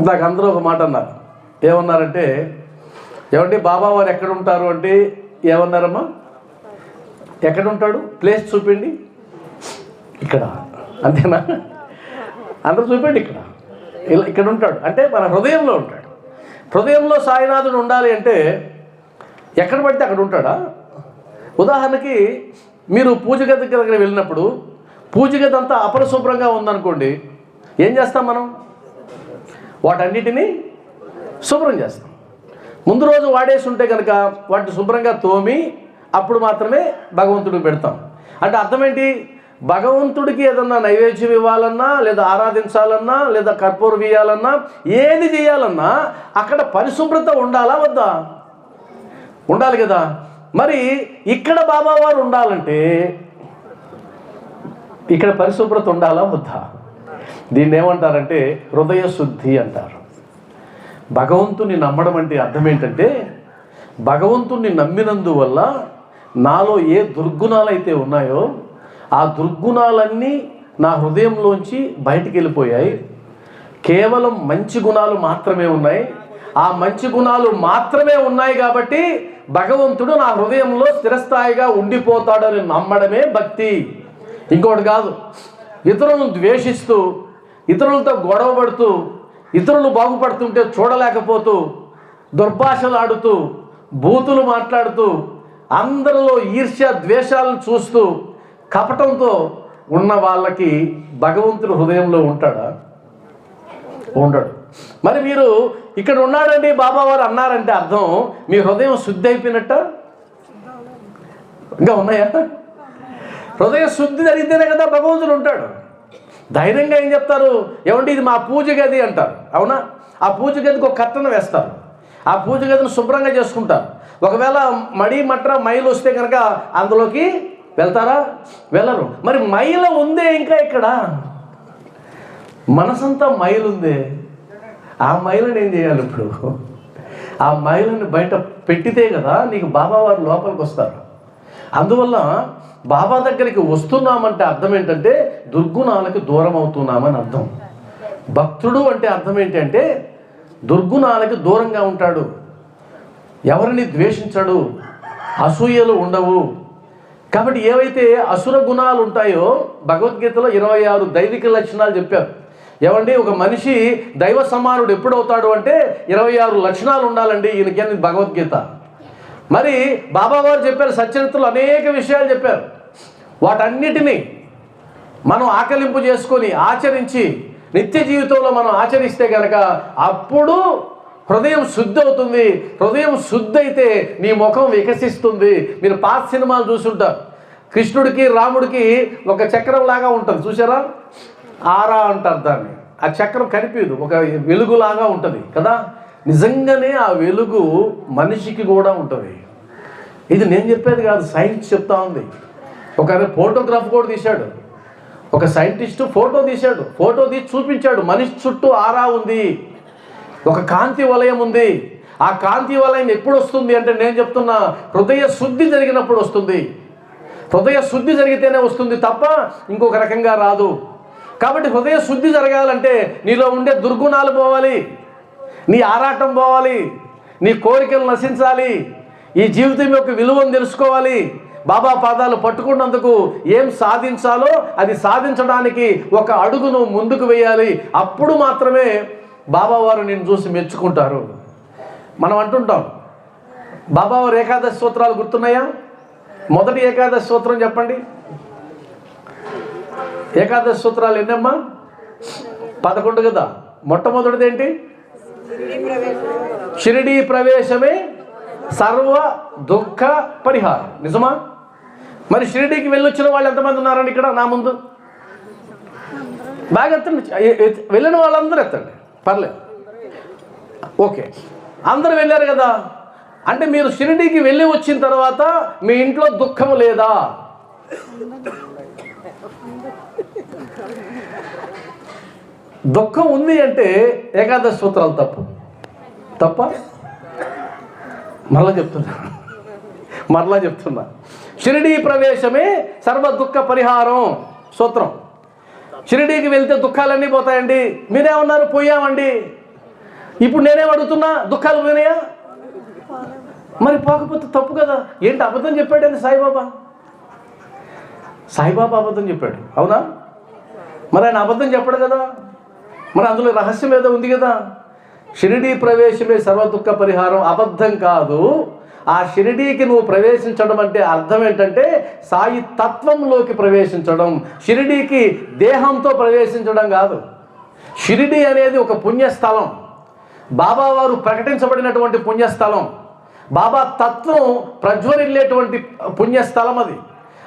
ఇందాక అందరూ ఒక మాట అన్నారు. ఏమన్నారంటే ఏమండి బాబా వారు ఎక్కడ ఉంటారు అంటే ఏమన్నారమ్మా? ఎక్కడ ఉంటాడు ప్లేస్ చూపిండి ఇక్కడ. అంతేనా? అందరూ చూపండి ఇక్కడ. ఇలా ఇక్కడ ఉంటాడు. అంటే మన హృదయంలో ఉంటాడు. హృదయంలో సాయినాథుడు ఉండాలి అంటే ఎక్కడ పడితే అక్కడ ఉంటాడా? ఉదాహరణకి మీరు పూజ గది దగ్గర వెళ్ళినప్పుడు పూజ గది అంతా అపరిశుభ్రంగా ఉందనుకోండి ఏం చేస్తాం మనం? వాటన్నిటినీ శుభ్రం చేస్తాం. ముందు రోజు వాడేసి ఉంటే కనుక వాటిని శుభ్రంగా తోమి అప్పుడు మాత్రమే భగవంతుడికి పెడతాం. అంటే అర్థం ఏంటి భగవంతుడికి ఏదన్నా నైవేద్యం ఇవ్వాలన్నా లేదా ఆరాధించాలన్నా లేదా కర్పూరం వేయాలన్నా ఏది చేయాలన్నా అక్కడ పరిశుభ్రత ఉండాలా వద్దా? ఉండాలి కదా. మరి ఇక్కడ బాబావారు ఉండాలంటే ఇక్కడ పరిశుభ్రత ఉండాలా వద్దా? దీన్ని ఏమంటారంటే హృదయ శుద్ధి అంటారు. భగవంతుని నమ్మడం అంటే అర్థం ఏంటంటే భగవంతుణ్ణి నమ్మినందువల్ల నాలో ఏ దుర్గుణాలు అయితే ఉన్నాయో ఆ దుర్గుణాలన్నీ నా హృదయంలోంచి బయటికి వెళ్ళిపోయాయి. కేవలం మంచి గుణాలు మాత్రమే ఉన్నాయి. ఆ మంచి గుణాలు మాత్రమే ఉన్నాయి కాబట్టి భగవంతుడు నా హృదయంలో స్థిరస్థాయిగా ఉండిపోతాడని నమ్మడమే భక్తి. ఇంకోటి కాదు ఇతరులను ద్వేషిస్తూ ఇతరులతో గొడవ పడుతూ ఇతరులు బాగుపడుతుంటే చూడలేకపోతూ దుర్భాషలు ఆడుతూ బూతులు మాట్లాడుతూ అందరిలో ఈర్ష్య ద్వేషాలను చూస్తూ కపటంతో ఉన్న వాళ్ళకి భగవంతుడు హృదయంలో ఉంటాడా? ఉండడు. మరి మీరు ఇక్కడ ఉన్నాడండి బాబావారు అన్నారంటే అర్థం మీ హృదయం శుద్ధి అయిపోయినట్ట? ఇంకా ఉన్నాయా? హృదయ శుద్ధి జరిగితేనే కదా భగవంతుడు ఉంటాడు. ధైర్యంగా ఏం చెప్తారు? ఏమంటే ఇది మా పూజ గది అంటారు. అవునా? ఆ పూజ గదికి ఒక కట్టన వేస్తారు. ఆ పూజ గదిని శుభ్రంగా చేసుకుంటారు. ఒకవేళ మడి మట్ర మైలు వస్తే కనుక అందులోకి వెళ్తారా? వెళ్ళరు. మరి మైల ఉందే ఇంకా ఇక్కడ? మనసంతా మైలుందే ఆ మైలను ఏం చేయాలి ఇప్పుడు? ఆ మైలను బయట పెట్టితే కదా నీకు బాబా వారు లోపలికి వస్తారు. అందువల్ల బాబా దగ్గరికి వస్తున్నామంటే అర్థం ఏంటంటే దుర్గుణాలకు దూరం అవుతున్నామని అర్థం. భక్తుడు అంటే అర్థం ఏంటంటే దుర్గుణాలకు దూరంగా ఉంటాడు. ఎవరిని ద్వేషించడు. అసూయలు ఉండవు. కాబట్టి ఏవైతే అసుర గుణాలు ఉంటాయో భగవద్గీతలో ఇరవై ఆరు దైవిక లక్షణాలు చెప్పారు. ఏమండి ఒక మనిషి దైవ సమానుడు ఎప్పుడవుతాడు అంటే ఇరవై ఆరు లక్షణాలు ఉండాలండి ఈయనకి భగవద్గీత. మరి బాబావారు చెప్పారు సచరిత్రలు అనేక విషయాలు చెప్పారు. వాటన్నిటినీ మనం ఆకలింపు చేసుకొని ఆచరించి నిత్య జీవితంలో మనం ఆచరిస్తే కనుక అప్పుడు హృదయం శుద్ధి అవుతుంది. హృదయం శుద్ధి అయితే నీ ముఖం వికసిస్తుంది. మీరు పాత సినిమాలు చూసుంటారు. కృష్ణుడికి రాముడికి ఒక చక్రం లాగా ఉంటుంది. చూసారా ఆరా అంటారు దాన్ని. ఆ చక్రం కనిపించదు. ఒక వెలుగులాగా ఉంటుంది కదా? నిజంగానే ఆ వెలుగు మనిషికి కూడా ఉంటుంది. ఇది నేను చెప్పేది కాదు సైన్స్ చెప్తా ఉంది. ఒక ఫోటోగ్రాఫ్ కూడా తీశాడు. ఒక సైంటిస్ట్ ఫోటో తీశాడు. ఫోటో తీసి చూపించాడు. మనిషి చుట్టూ ఆరా ఉంది. ఒక కాంతి వలయం ఉంది. ఆ కాంతి వలయం ఎప్పుడు వస్తుంది అంటే నేను చెప్తున్నా హృదయ శుద్ధి జరిగినప్పుడు వస్తుంది. హృదయ శుద్ధి జరిగితేనే వస్తుంది తప్ప ఇంకొక రకంగా రాదు. కాబట్టి హృదయ శుద్ధి జరగాలంటే నీలో ఉండే దుర్గుణాలు పోవాలి. నీ ఆరాటం పోవాలి నీ కోరికలు నశించాలి ఈ జీవితం యొక్క విలువను తెలుసుకోవాలి. బాబా పాదాలు పట్టుకున్నందుకు ఏం సాధించాలో అది సాధించడానికి ఒక అడుగును ముందుకు వేయాలి. అప్పుడు మాత్రమే బాబావారు నేను చూసి మెచ్చుకుంటారు. మనం అంటుంటాం బాబావారు ఏకాదశి సూత్రాలు గుర్తున్నాయా? మొదటి ఏకాదశి సూత్రం చెప్పండి. ఏకాదశి సూత్రాలు ఎన్నమ్మా? పదకొండు కదా. మొట్టమొదటిది ఏంటి? షిరిడి ప్రవేశమే సర్వ దుఃఖ పరిహారం. నిజమా? మరి షిరిడీకి వెళ్ళొచ్చిన వాళ్ళు ఎంతమంది ఉన్నారండి ఇక్కడ నా ముందు? బాగా ఎత్తండి. వెళ్ళిన వాళ్ళందరూ ఎత్తండి. పర్లేదు. ఓకే. అందరూ వెళ్ళారు కదా. అంటే మీరు షిరిడీకి వెళ్ళి వచ్చిన తర్వాత మీ ఇంట్లో దుఃఖం లేదా? దుఃఖం ఉంది అంటే ఏకాదశి సూత్రాలు తప్పు. తప్ప? మరలా చెప్తున్నా. మరలా చెప్తున్నా. షిరిడీ ప్రవేశమే సర్వ దుఃఖ పరిహారం సూత్రం. షిరిడీకి వెళ్తే దుఃఖాలన్నీ పోతాయండి. మీరేమన్నారు పోయామండి. ఇప్పుడు నేనేం అడుగుతున్నా? దుఃఖాలు పోయినాయా? మరి పోకపోతే తప్పు కదా. ఏంటి అబద్ధం చెప్పాడండి సాయిబాబా? సాయిబాబా అబద్ధం చెప్పాడు. అవునా? మరి ఆయన అబద్ధం చెప్పడు కదా. మరి అందులో రహస్యం ఏదో ఉంది కదా. షిరిడీ ప్రవేశమే సర్వ దుఃఖ పరిహారం అబద్ధం కాదు. ఆ షిరిడీకి నువ్వు ప్రవేశించడం అంటే అర్థం ఏంటంటే సాయి తత్వంలోకి ప్రవేశించడం. షిరిడీకి దేహంతో ప్రవేశించడం కాదు. షిరిడి అనేది ఒక పుణ్యస్థలం. బాబావారు ప్రకటించబడినటువంటి పుణ్యస్థలం. బాబా తత్వం ప్రజ్వరిల్లేటువంటి పుణ్యస్థలం అది.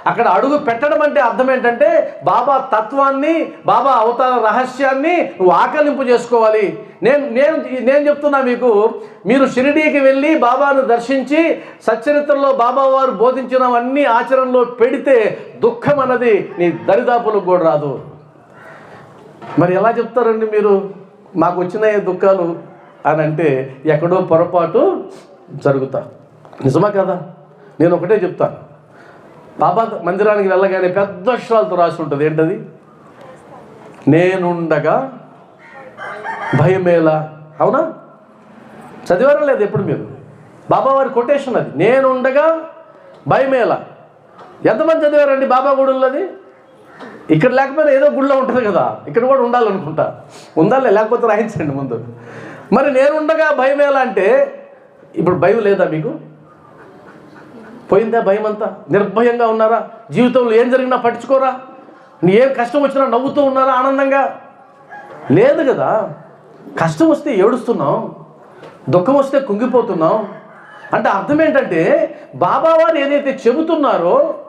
అక్కడ అడుగు పెట్టడం అంటే అర్థం ఏంటంటే బాబా తత్వాన్ని బాబా అవతార రహస్యాన్ని నువ్వు ఆకలింపు చేసుకోవాలి. నేను నేను నేను చెప్తున్నా మీకు మీరు షిరిడీకి వెళ్ళి బాబాను దర్శించి సచ్చరిత్రలో బాబా వారు బోధించినవన్నీ ఆచరణలో పెడితే దుఃఖం అన్నది నీ దరిదాపులకు కూడా రాదు. మరి ఎలా చెప్తారండి మీరు? మాకు వచ్చిన దుఃఖాలు అని అంటే ఎక్కడో పొరపాటు జరుగుతా. నిజమా కదా? నేను ఒకటే చెప్తాను. బాబా మందిరానికి వెళ్ళగానే పెద్ద అక్షరాలతో రాసి ఉంటుంది. ఏంటది? నేనుండగా భయమేలా? అవునా? చదివారా లేదు ఎప్పుడు మీరు? బాబా వారి కొటేషన్ అది. నేనుండగా భయమేలా? ఎంతమంది చదివారండి బాబా గుడుల్లో అది ఇక్కడ లేకపోయినా ఏదో గుడిలో ఉంటుంది కదా. ఇక్కడ కూడా ఉండాలనుకుంటా. ఉండాలి లేకపోతే రాయించండి ముందు. మరి నేనుండగా భయం ఎలా అంటే ఇప్పుడు భయం లేదా మీకు? పోయిందా భయం అంతా నిర్భయంగా ఉన్నారా? జీవితంలో ఏం జరిగినా పట్టించుకోరా? నీ ఏం కష్టం వచ్చినా నవ్వుతూ ఉన్నారా ఆనందంగా? లేదు కదా. కష్టం వస్తే ఏడుస్తున్నాం. దుఃఖం వస్తే కుంగిపోతున్నాం. అంటే అర్థం ఏంటంటే బాబా వారు ఏదైతే చెబుతున్నారో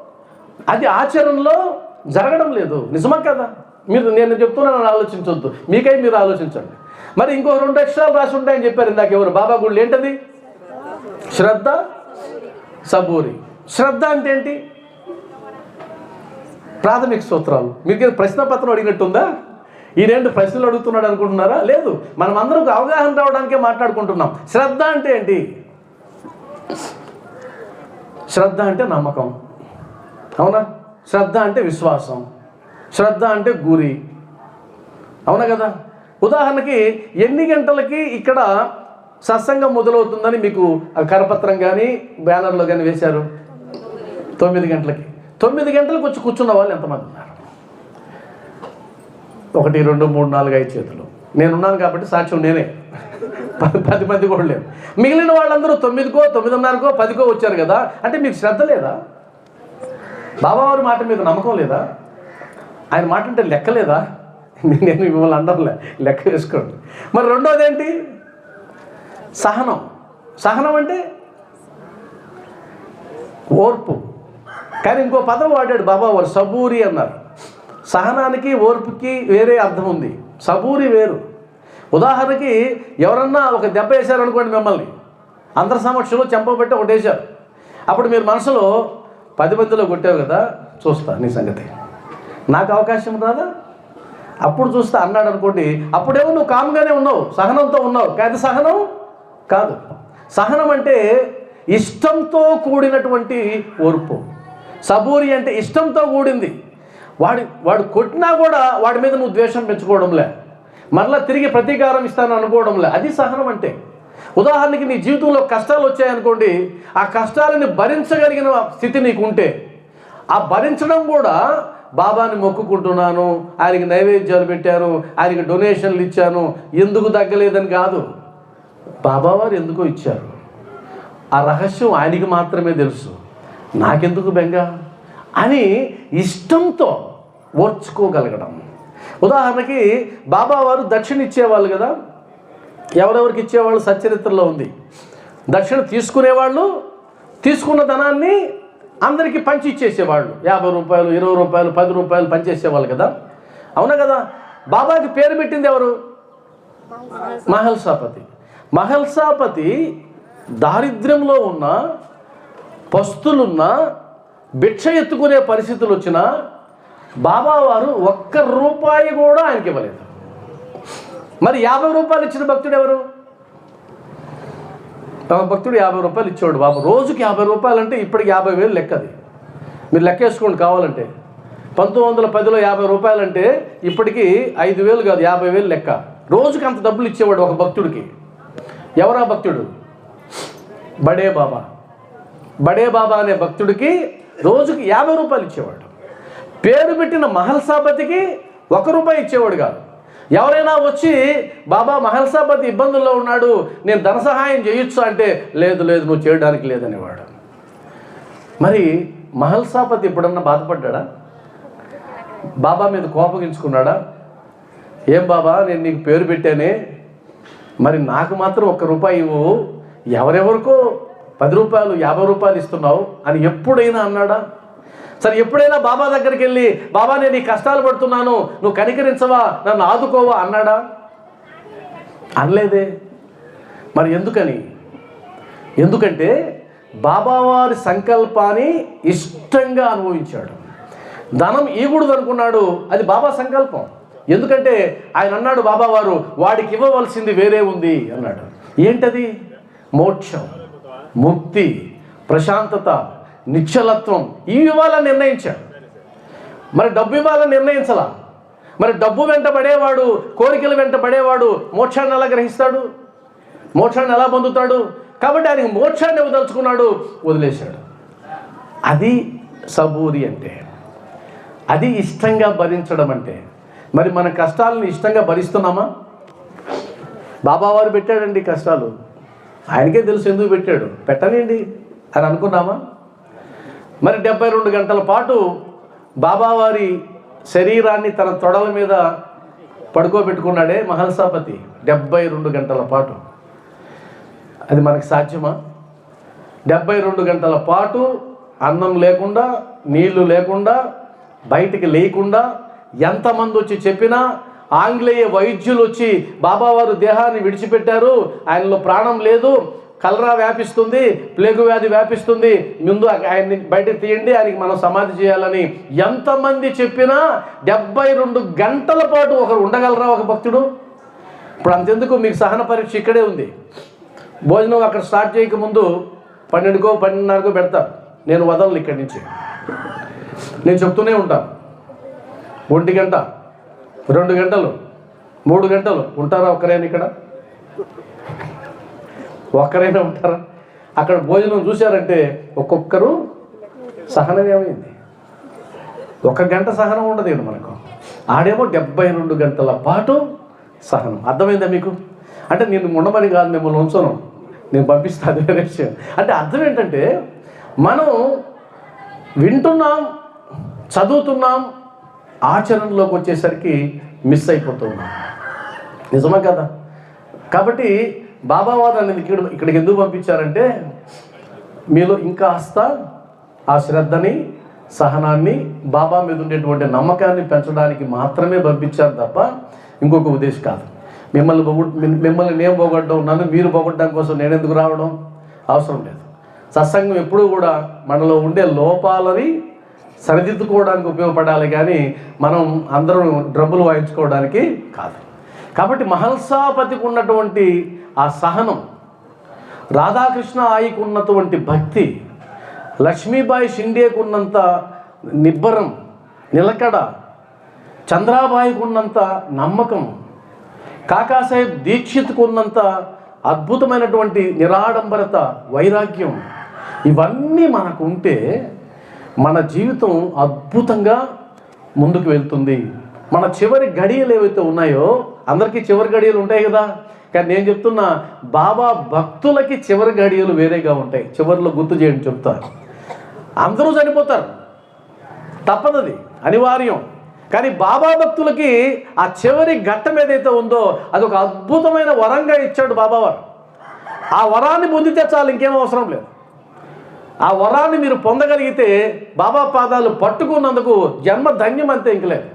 అది ఆచరణలో జరగడం లేదు. నిజమా కదా? మీరు నేను చెప్తున్నాను ఆలోచించవద్దు మీకై మీరు ఆలోచించండి. మరి ఇంకో రెండు అక్షరాలు రాసి ఉంటాయని చెప్పారు ఇందాక ఎవరు? బాబా గుళ్ళు ఏంటది? శ్రద్ధ సబూరి. శ్రద్ధ అంటే ఏంటి? ప్రాథమిక సూత్రాలు. మీకు ప్రశ్న పత్రం అడిగినట్టుందా? ఈ రెండు ప్రశ్నలు అడుగుతున్నాడు అనుకుంటున్నారా? లేదు. మనం అందరం అవగాహన రావడానికే మాట్లాడుకుంటున్నాం. శ్రద్ధ అంటే ఏంటి? శ్రద్ధ అంటే నమ్మకం. అవునా? శ్రద్ధ అంటే విశ్వాసం. శ్రద్ధ అంటే గురి. అవునా కదా? ఉదాహరణకి ఎన్ని గంటలకి ఇక్కడ సత్సంగం మొదలవుతుందని మీకు ఆ కరపత్రం కానీ బ్యానర్లో కానీ వేశారు? తొమ్మిది గంటలకి. తొమ్మిది గంటలకు వచ్చి కూర్చున్న వాళ్ళు ఎంతమంది ఉన్నారు? ఒకటి రెండు మూడు నాలుగు ఐదు చేతులు. నేనున్నాను కాబట్టి సాక్ష్యం నేనే. పది పది మంది కూడా లేవు మిగిలిన వాళ్ళందరూ తొమ్మిదికో తొమ్మిదిన్నరకో పదికో వచ్చారు కదా? అంటే మీకు శ్రద్ధ లేదా? బాబావారి మాట మీద నమ్మకం లేదా? ఆయన మాట అంటే లెక్కలేదా నేను మిమ్మల్ని అందరం లెక్క వేసుకోండి. మరి రెండోది ఏంటి సహనం. సహనం అంటే ఓర్పు. కానీ ఇంకో పదం వాడాడు బాబా వారు సబూరి అన్నారు. సహనానికి ఓర్పుకి వేరే అర్థం ఉంది. సబూరి వేరు. ఉదాహరణకి ఎవరన్నా ఒక దెబ్బ వేశారనుకోండి మిమ్మల్ని అందరి సమక్షంలో చెంపబెట్టి ఒకటి వేశారు. అప్పుడు మీరు మనసులో పది మందిలో కొట్టావు కదా చూస్తా నీ సంగతి. నాకు అవకాశం రాదా? అప్పుడు చూస్తా అన్నాడు అనుకోండి అప్పుడేమో నువ్వు కామ్గానే ఉన్నావు సహనంతో ఉన్నావు. కాదు సహనం? కాదు. సహనం అంటే ఇష్టంతో కూడినటువంటి ఓర్పు. సబూరి అంటే ఇష్టంతో కూడింది. వాడి వాడు కొట్టినా కూడా వాడి మీద నువ్వు ద్వేషం పెంచుకోవడంలే. మరలా తిరిగి ప్రతీకారం ఇస్తాను అనుకోవడంలే. అది సహనం అంటే. ఉదాహరణకి నీ జీవితంలో కష్టాలు వచ్చాయనుకోండి ఆ కష్టాలని భరించగలిగిన స్థితి నీకు ఉంటే ఆ భరించడం కూడా బాబాని మొక్కుకుంటున్నాను ఆయనకి నైవేద్యాలు పెట్టాను ఆయనకి డొనేషన్లు ఇచ్చాను ఎందుకు తగ్గలేదని కాదు. బాబావారు ఎందుకో ఇచ్చారు? ఆ రహస్యం ఆయనకి మాత్రమే తెలుసు. నాకెందుకు బెంగ? అని ఇష్టంతో ఓర్చుకోగలగడం. ఉదాహరణకి బాబావారు దక్షిణ ఇచ్చేవాళ్ళు కదా? ఎవరెవరికి ఇచ్చేవాళ్ళు? సచ్చరిత్రలో ఉంది. దక్షిణ తీసుకునేవాళ్ళు తీసుకున్న ధనాన్ని అందరికీ పంచి ఇచ్చేసేవాళ్ళు. యాభై రూపాయలు ఇరవై రూపాయలు పది రూపాయలు పంచేసేవాళ్ళు కదా? అవునా కదా? బాబాకి పేరు పెట్టింది ఎవరు? మహల్సాపతి మహల్సాపతి దారిద్ర్యంలో ఉన్న పస్తులున్న భిక్ష ఎత్తుకునే పరిస్థితులు వచ్చినా బాబావారు ఒక్క రూపాయి కూడా ఆయనకి ఇవ్వలేదు. మరి యాభై రూపాయలు ఇచ్చిన భక్తుడు ఎవరు? ఒక భక్తుడు యాభై రూపాయలు ఇచ్చేవాడు బాబు. రోజుకి యాభై రూపాయలు అంటే ఇప్పటికి యాభై వేలు లెక్క అది. మీరు లెక్క వేసుకోండి కావాలంటే. పంతొమ్మిది వందల పదిలో యాభై రూపాయలు అంటే ఇప్పటికీ ఐదు వేలు కాదు యాభై వేలు లెక్క. రోజుకి అంత డబ్బులు ఇచ్చేవాడు ఒక భక్తుడికి. ఎవరా భక్తుడు? బడే బాబా. బడే బాబా అనే భక్తుడికి రోజుకి యాభై రూపాయలు ఇచ్చేవాడు. పేరు పెట్టిన మహల్సాపతికి ఒక రూపాయి ఇచ్చేవాడు కాదు. ఎవరైనా వచ్చి బాబా మహల్సాపతి ఇబ్బందుల్లో ఉన్నాడు నేను ధన సహాయం చేయొచ్చు? అంటే లేదు లేదు నువ్వు చేయడానికి లేదనేవాడు. మరి మహల్సాపతి ఎప్పుడన్నా బాధపడ్డా బాబా మీద కోపగించుకున్నాడా? ఏం బాబా నేను నీకు పేరు పెట్టానే మరి నాకు మాత్రం ఒక్క రూపాయి ఇవ్వు. ఎవరెవరికో పది రూపాయలు యాభై రూపాయలు ఇస్తున్నావు అని ఎప్పుడైనా అన్నాడా? సరే ఎప్పుడైనా బాబా దగ్గరికి వెళ్ళి బాబా నేను ఈ కష్టాలు పడుతున్నాను నువ్వు కనికరించవా నన్ను ఆదుకోవా అన్నాడా? అనలేదే. మరి ఎందుకని? ఎందుకంటే బాబావారి సంకల్పాన్ని ఇష్టంగా అనుభవించాడు. ధనం ఈగూడదు అనుకున్నాడు అది బాబా సంకల్పం. ఎందుకంటే ఆయన అన్నాడు బాబావారు వాడికి ఇవ్వవలసింది వేరే ఉంది అన్నాడు. ఏంటది? మోక్షం ముక్తి ప్రశాంతత నిశ్చలత్వం. ఇవి ఇవ్వాలని నిర్ణయించాడు. మరి డబ్బు ఇవ్వాలని నిర్ణయించలా? మరి డబ్బు వెంట పడేవాడు కోరికలు వెంట పడేవాడు మోక్షాన్ని ఎలా గ్రహిస్తాడు? మోక్షాన్ని ఎలా పొందుతాడు? కాబట్టి ఆయనకి మోక్షాన్ని వదలుచుకున్నాడు వదిలేశాడు. అది సబూరి అంటే అది ఇష్టంగా భరించడం అంటే మరి మన కష్టాలను ఇష్టంగా భరిస్తున్నామా? బాబావారు పెట్టాడండి కష్టాలు. ఆయనకే తెలుసు ఎందుకు పెట్టాడు. పెట్టనండి అని అనుకున్నామా? మరి డెబ్బై రెండు గంటల పాటు బాబావారి శరీరాన్ని తన తొడల మీద పడుకోబెట్టుకున్నాడే మహల్సాపతి డెబ్బై రెండు గంటల పాటు. అది మనకు సాధ్యమా? డెబ్బై రెండు గంటల పాటు అన్నం లేకుండా నీళ్ళు లేకుండా బయటికి లేకుండా ఎంతమంది వచ్చి చెప్పినా ఆంగ్లేయ వైద్యులు వచ్చి బాబావారు దేహాన్ని విడిచిపెట్టారు. ఆయనలో ప్రాణం లేదు. కలరా వ్యాపిస్తుంది. ప్లేగు వ్యాధి వ్యాపిస్తుంది. ముందు ఆయన్ని బయటకు తీయండి. ఆయనకి మనం సమాధి చేయాలని ఎంతమంది చెప్పినా డెబ్బై రెండు గంటల పాటు ఒకరు ఉండగలరా ఒక భక్తుడు? ఇప్పుడు అంతెందుకు? మీకు సహన పరీక్ష ఇక్కడే ఉంది. భోజనం అక్కడ స్టార్ట్ చేయక ముందు పన్నెండుకో పన్నెండున్నరకో పెడతా. నేను వదలను ఇక్కడి నుంచి. నేను చెప్తూనే ఉంటాను. ఒంటి గంట రెండు గంటలు మూడు గంటలు ఉంటారా ఒక్కరైనా ఇక్కడ? ఒక్కరైనా ఉంటారా? అక్కడ భోజనం చూశారంటే ఒక్కొక్కరు సహనం ఏమైంది ఒక గంట సహనం ఉండదు మనకు. ఆడేమో డెబ్బై రెండు గంటల పాటు సహనం. అర్థమైందా మీకు? అంటే నేను ఉండమని కాదు మిమ్మల్ని ఉంచను నేను పంపిస్తా అది వేరే విషయం. అంటే అర్థం ఏంటంటే మనం వింటున్నాం చదువుతున్నాం ఆచరణలోకి వచ్చేసరికి మిస్ అయిపోతుంది నిజమా కదా? కాబట్టి బాబావారు అనేది ఇక్కడ ఇక్కడికి ఎందుకు పంపించారంటే మీలో ఇంకాస్త ఆ శ్రద్ధని సహనాన్ని బాబా మీద ఉండేటువంటి నమ్మకాన్ని పెంచడానికి మాత్రమే పంపించారు తప్ప ఇంకొక ఉద్దేశం కాదు. మిమ్మల్ని పొగొ మిమ్మల్ని నేను పోగొట్టడం నన్ను మీరు పోగొట్టడం కోసం నేను ఎందుకు రావడం అవసరం లేదు. సత్సంగం ఎప్పుడూ కూడా మనలో ఉండే లోపాలని సరిదిద్దుకోవడానికి ఉపయోగపడాలి కానీ మనం అందరం డ్రమ్ములు వాయించుకోవడానికి కాదు. కాబట్టి మహల్సాపతికి ఉన్నటువంటి ఆ సహనం రాధాకృష్ణ ఆయికి ఉన్నటువంటి భక్తి లక్ష్మీబాయి షిండేకు ఉన్నంత నిబ్బరం నిలకడ చంద్రాబాయికి ఉన్నంత నమ్మకం కాకాసాహెబ్ దీక్షిత్కు ఉన్నంత అద్భుతమైనటువంటి నిరాడంబరత వైరాగ్యం ఇవన్నీ మనకు ఉంటే మన జీవితం అద్భుతంగా ముందుకు వెళ్తుంది. మన చివరి గడియలు ఏవైతే ఉన్నాయో అందరికీ చివరి గడియలు ఉంటాయి కదా. కానీ నేను చెప్తున్నా బాబా భక్తులకి చివరి గడియలు వేరేగా ఉంటాయి. చివరిలో గుర్తు చేయండి చెప్తారు అందరూ చనిపోతారు. తప్పదది. అనివార్యం. కానీ బాబా భక్తులకి ఆ చివరి ఘట్టం ఏదైతే ఉందో అది ఒక అద్భుతమైన వరంగా ఇచ్చాడు బాబావారు. ఆ వరాన్ని పొందితే చాలు ఇంకేం అవసరం లేదు. ఆ వరాన్ని మీరు పొందగలిగితే బాబా పాదాలు పట్టుకున్నందుకు జన్మ ధన్యం అంతే ఇంకలేదు